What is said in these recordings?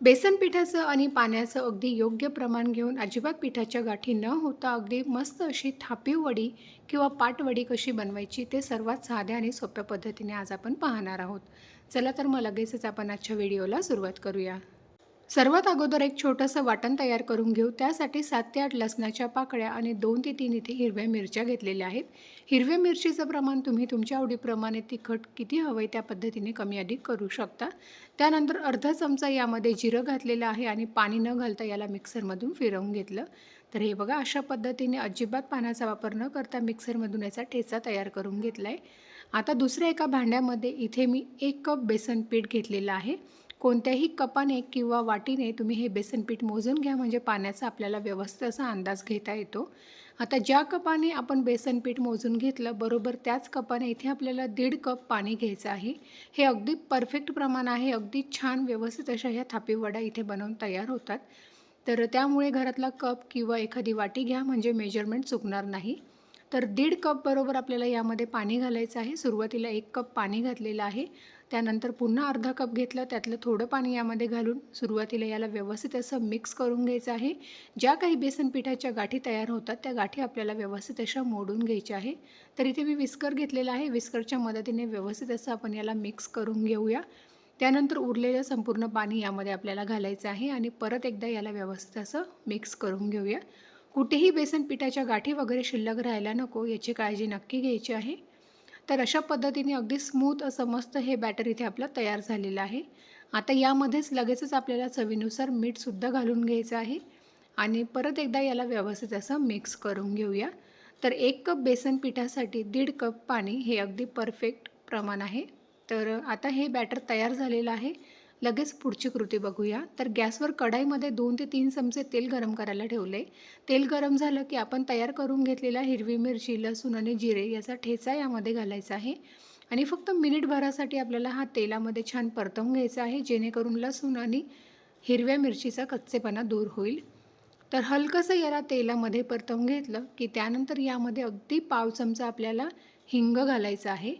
बेसन पिठाचं आणि पाण्याचं अगदी योग्य प्रमाण घेऊन अजिबात पिठाच्या गाठी न होता अगदी मस्त अशी थापीव वडी किंवा पाटवडी कशी बनवायची ते सर्वात साध्या आणि सोप्या पद्धतीने आज आपण पाहणार आहोत. चला तर मग लगेचच आपण आजच्या व्हिडिओला सुरुवात करूया. सर्वात अगोदर एक छोटंसं वाटण तयार करून घेऊ. त्यासाठी सात ते आठ लसणाच्या पाकळ्या आणि दोन ते तीन इथे हिरव्या मिरच्या घेतलेल्या आहेत. हिरव्या मिरचीचं प्रमाण तुम्ही तुमच्या आवडीप्रमाणे तिखट किती हवं आहे त्या पद्धतीने कमी अधिक करू शकता. त्यानंतर अर्धा चमचा यामध्ये जिरं घातलेलं आहे आणि पाणी न घालता याला मिक्सरमधून फिरवून घेतलं. तर हे बघा अशा पद्धतीने अजिबात पाण्याचा वापर न करता मिक्सरमधून याचा ठेचा तयार करून घेतला आहे आता दुसऱ्या एका भांड्यामध्ये इथे मी एक कप बेसन पीठ घेतलेलं आहे. कोणत्याही कपाने किंवा वाटीने तुम्ही हे बेसन पीठ मोजून घ्या म्हणजे पाण्याचा आपल्याला व्यवस्थित असा अंदाज घेता येतो. आता ज्या कपाने आपण बेसन पीठ मोजून घेतलं बरोबर त्याच कपाने इथे आपल्याला दीड कप पाणी घ्यायचं आहे. हे अगदी परफेक्ट प्रमाण आहे अगदी छान व्यवस्थित अशा ह्या थापीवडा इथे बनवून तयार होतात. तर त्यामुळे घरातला कप किंवा एखादी वाटी घ्या म्हणजे मेजरमेंट चुकणार नाही. तर दीड कप बरोबर आपल्याला यामध्ये पाणी घालायचं आहे. सुरुवातीला एक कप पाणी घातलेलं आहे. त्यानंतर पुन्हा अर्धा कप घेतलं. त्यातलं थोडं पाणी यामध्ये घालून सुरुवातीला याला व्यवस्थित असं मिक्स करून घ्यायचं आहे. ज्या काही बेसन पिठाच्या गाठी तयार होतात त्या गाठी आपल्याला व्यवस्थित अशा मोडून घ्यायच्या आहे. तर इथे मी विस्कर घेतलेला आहे. विस्करच्या मदतीने व्यवस्थित असं आपण याला मिक्स करून घेऊया. त्यानंतर उरलेलं संपूर्ण पाणी यामध्ये आपल्याला घालायचं आहे आणि परत एकदा याला व्यवस्थित असं मिक्स करून घेऊया. कुठेही बेसन पिठाच्या गाठी वगैरे शिल्लक राहायला नको याची काळजी नक्की घ्यायची आहे. तर अशा पद्धतीने अगदी स्मूथ असं मस्त हे बॅटर इथे आपलं तयार झालेलं आहे. आता यामध्येच लगेचच आपल्याला चवीनुसार मीठसुद्धा घालून घ्यायचं आहे. आणि परत एकदा याला व्यवस्थित असं मिक्स करून घेऊया. तर एक कप बेसन पिठासाठी दीड कप पाणी हे अगदी परफेक्ट प्रमाण आहे. तर आता हे बॅटर तयार झालेलं आहे. लगेच पुढची कृती बघूया. तर गॅसवर कढाईमध्ये दोन ते तीन चमचे तेल गरम करायला ठेवले. तेल गरम झालं की आपण तयार करून घेतलेला हिरवी मिरची लसूण आणि जिरे याचा ठेचा यामध्ये घालायचा आहे. आणि फक्त मिनिटभरासाठी आपल्याला हा तेलामध्ये छान परतवून घ्यायचा आहे. जेणेकरून लसूण आणि हिरव्या मिरचीचा कच्चेपणा दूर होईल. तर हलकंसं याला तेलामध्ये परतवून घेतलं की त्यानंतर यामध्ये अगदी पाव चमचा आपल्याला हिंग घालायचं आहे.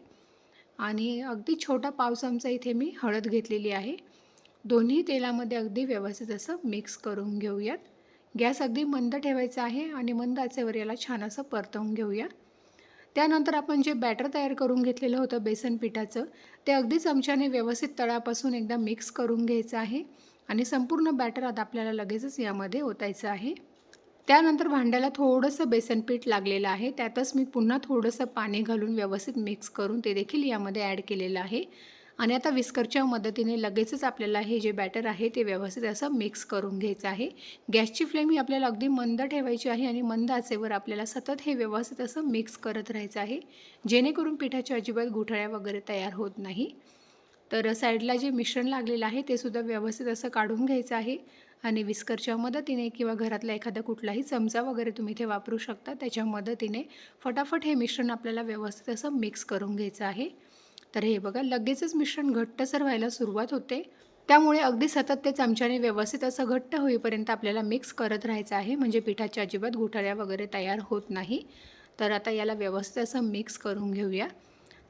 आणि अगदी छोटा पाव चमचा इथे मी हळद घेतलेली आहे. दोन्ही तेलामध्ये अगदी व्यवस्थित असं मिक्स करून घेऊयात. गॅस अगदी मंद ठेवायचा आहे आणि मंद आचेवर याला छान असं परतवून घेऊया. त्यानंतर आपण जे बॅटर तयार करून घेतलेलं होतं बेसन पिठाचं ते अगदी चमच्याने व्यवस्थित तळापासून एकदा मिक्स करून घ्यायचं आहे. आणि संपूर्ण बॅटर आता आपल्याला लगेचच यामध्ये ओतायचं आहे. त्यानंतर भांड्याला थोडंसं बेसन पीठ लागलेलं आहे. त्यातच मी पुन्हा थोडंसं पाणी घालून व्यवस्थित मिक्स करून ते देखील यामध्ये ॲड केलेलं आहे. आणि आता विस्करच्या मदतीने लगेचच आपल्याला हे जे बॅटर आहे ते व्यवस्थित असं मिक्स करून घ्यायचं आहे. गॅसची फ्लेम ही आपल्याला अगदी मंद ठेवायची आहे आणि मंद आचेवर आपल्याला सतत हे व्यवस्थित असं मिक्स करत राहायचं आहे. जेणेकरून पिठाच्या अजिबात गुठळ्या वगैरे तयार होत नाही. तर साईडला जे मिश्रण लागलेलं आहे ते सुद्धा व्यवस्थित असं काढून घ्यायचं आहे. आणि विस्करच्या मदतीने किंवा घरातला एखादा कुठलाही चमचा वगैरे तुम्ही इथे वापरू शकता. त्याच्या मदतीने फटाफट हे मिश्रण आपल्याला व्यवस्थित असं मिक्स करून घ्यायचं आहे. तर हे बघा लगेचच मिश्रण घट्टसर व्हायला सुरुवात होते. त्यामुळे अगदी सतत ते चमच्याने व्यवस्थित असं घट्ट होईपर्यंत आपल्याला मिक्स करत राहायचं आहे. म्हणजे पिठाच्या अजिबात घोटाळ्या वगैरे तयार होत नाही. तर आता याला व्यवस्थित असं मिक्स करून घेऊया.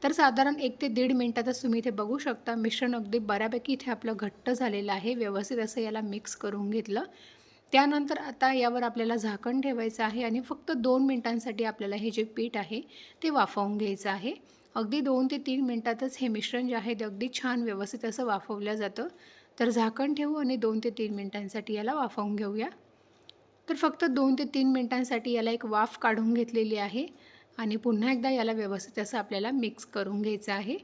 तर साधारण एक ते दीड मिनटातच तुम्ही इथे बघू शकता. मिश्रण अगदी बऱ्यापैकी इथे आपलं घट्ट झालेलं आहे. व्यवस्थित असं याला मिक्स करून घेतलं. त्यानंतर आता यावर आपल्याला झाकण ठेवायचं आहे आणि फक्त दोन मिनटांसाठी आपल्याला हे जे पीठ आहे ते वाफवून घ्यायचं आहे. अगदी दोन ते तीन मिनटातच हे मिश्रण जे आहे ते अगदी छान व्यवस्थित असं वाफवलं जातं. तर झाकण ठेवू आणि दोन ते तीन मिनटांसाठी याला वाफवून घेऊया. तर फक्त दोन ते तीन मिनटांसाठी याला एक वाफ काढून घेतलेली आहे. आणि पुन्हा एकदा याला व्यवस्थित असं आपल्याला मिक्स करून घ्यायचं आहे.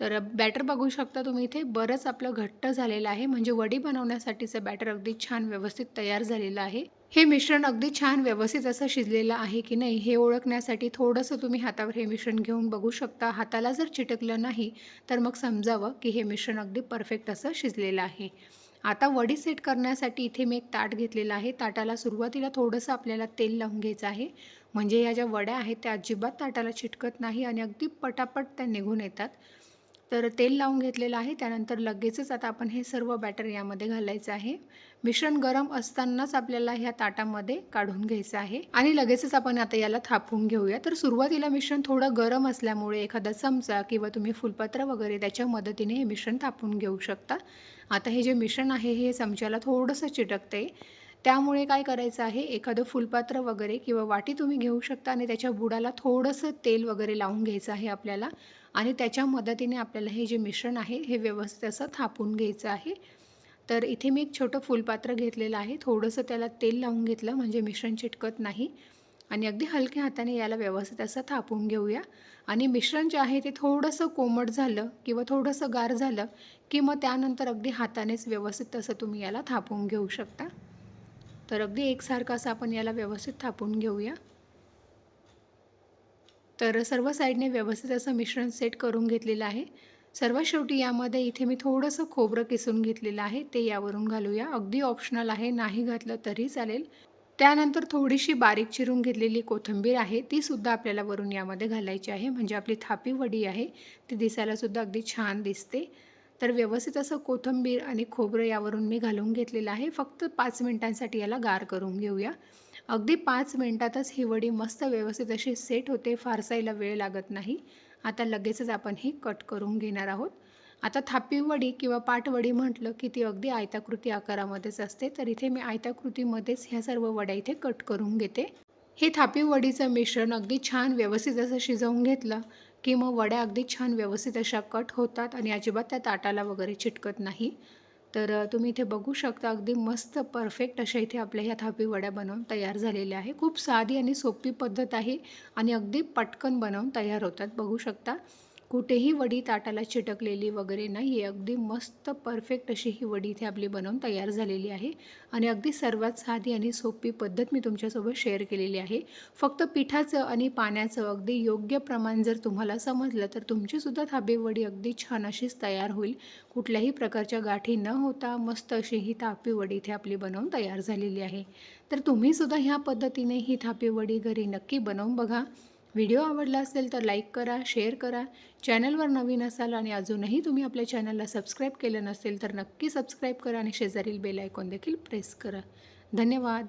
तर बॅटर बघू शकता तुम्ही इथे बरंच आपलं घट्ट झालेलं आहे. म्हणजे वडी बनवण्यासाठीचं बॅटर अगदी छान व्यवस्थित तयार झालेलं आहे. हे मिश्रण अगदी छान व्यवस्थित असं शिजलेलं आहे की नाही हे ओळखण्यासाठी थोडंसं तुम्ही हातावर हे मिश्रण घेऊन बघू शकता. हाताला जर चिटकलं नाही तर मग समजावं की हे मिश्रण अगदी परफेक्ट असं शिजलेलं आहे. आता वडी सेट करण्यासाठी इथे मी एक ताट घेतलेलं आहे. ताटाला सुरुवातीला थोडंसं आपल्याला तेल लावून घ्यायचं आहे. म्हणजे या ज्या वड्या आहेत त्या अजिबात ताटाला चिटकत नाही आणि अगदी पटापट त्या निघून येतात. तर तेल लावून घेतलेलं आहे. त्यानंतर लगेचच आता आपण हे सर्व बॅटर यामध्ये घालायचं आहे. मिश्रण गरम असतानाच आपल्याला ह्या ताटामध्ये काढून घ्यायचं आहे. आणि लगेचच आपण आता याला थापून घेऊया. तर सुरुवातीला मिश्रण थोडं गरम असल्यामुळे एखादा चमचा किंवा तुम्ही फुलपत्र वगैरे त्याच्या मदतीने हे मिश्रण थापून घेऊ शकता. आता हे जे मिश्रण आहे हे चमच्याला थोडंसं चिटकते. त्यामुळे काय करायचं आहे एखादं फुलपात्र वगैरे किंवा वाटी तुम्ही घेऊ शकता आणि त्याच्या बुडाला थोडंसं तेल वगैरे लावून घ्यायचं आहे आपल्याला. आणि त्याच्या मदतीने आपल्याला हे जे मिश्रण आहे हे व्यवस्थित असं थापून घ्यायचं आहे. तर इथे मी एक छोटं फुलपात्र घेतलेलं आहे. थोडंसं त्याला तेल लावून घेतलं म्हणजे मिश्रण चिटकत नाही. आणि अगदी हलक्या हाताने याला व्यवस्थित असं थापून घेऊया. आणि मिश्रण जे आहे ते थोडंसं कोमट झालं किंवा थोडंसं गार झालं की मग त्यानंतर अगदी हातानेच व्यवस्थित असं तुम्ही याला थापून घेऊ शकता. तर अगदी एकसारखं असं आपण याला व्यवस्थित थापून घेऊया. तर सर्व साईडने व्यवस्थित असं मिश्रण सेट करून घेतलेलं आहे. सर्वात शेवटी यामध्ये इथे मी थोडंसं खोबरं किसून घेतलेलं आहे ते यावरून घालूया. अगदी ऑप्शनल आहे नाही घातलं तरी चालेल. त्यानंतर थोडीशी बारीक चिरून घेतलेली कोथिंबीर आहे ती सुद्धा आपल्याला वरून यामध्ये घालायची आहे. म्हणजे आपली थापी वडी आहे ती दिसायलासुद्धा अगदी छान दिसते. तर व्यवस्थित असं कोथिंबीर आणि खोबरं यावरून मी घालून घेतलेलं आहे. फक्त पाच मिनटांसाठी याला गार करून घेऊया. अगदी पाच मिनिटातच ही वडी मस्त व्यवस्थित अशी सेट होते फारसायला वेळ लागत नाही. आता लगेचच आपण हे कट करून घेणार आहोत. आता थापीवडी किंवा पाटवडी म्हटलं की ती अगदी आयताकृती आकारामध्येच असते. तर इथे मी आयताकृतीमध्येच ह्या सर्व वड्या इथे कट करून घेते. हे थापीवडीचं मिश्रण अगदी छान व्यवस्थित असं शिजवून घेतलं की मग वड्या अगदी छान व्यवस्थित अशा कट होतात आणि अजिबात त्या ताटाला वगैरे चिटकत नाही. तर तुम्ही इथे बघू शकता अगदी मस्त परफेक्ट अशा इथे आपल्या ह्या थापी वड्या बनवून तयार झालेल्या आहे. खूप साधी आणि सोपी पद्धत आहे आणि अगदी पटकन बनवून तयार होतात. बघू शकता. कुठेही वडी ताटाला चिटकलेली वगैरे नाही आहे अगदी मस्त परफेक्ट अशी ही वडी इथे आपली बनवून तयार झालेली आहे. आणि अगदी सर्वात साधी आणि सोपी पद्धत मी तुमच्यासोबत शेअर केलेली आहे. फक्त पिठाचं आणि पाण्याचं अगदी योग्य प्रमाण जर तुम्हाला समजलं तर तुमचीसुद्धा थाबी वडी अगदी छान अशीच तयार होईल. कुठल्याही प्रकारच्या गाठी न होता मस्त अशी ही थापी वडी इथे आपली बनवून तयार झालेली आहे. तर तुम्हीसुद्धा ह्या पद्धतीने ही थापी वडी घरी नक्की बनवून बघा. व्हिडिओ आवडला असेल तर लाईक करा शेअर करा. चॅनलवर नवीन असाल आणि अजूनही तुम्ही आपल्या चॅनलला सबस्क्राईब केलं नसेल तर नक्की सबस्क्राईब करा आणि शेजारील बेल आयकॉन देखील प्रेस करा. धन्यवाद.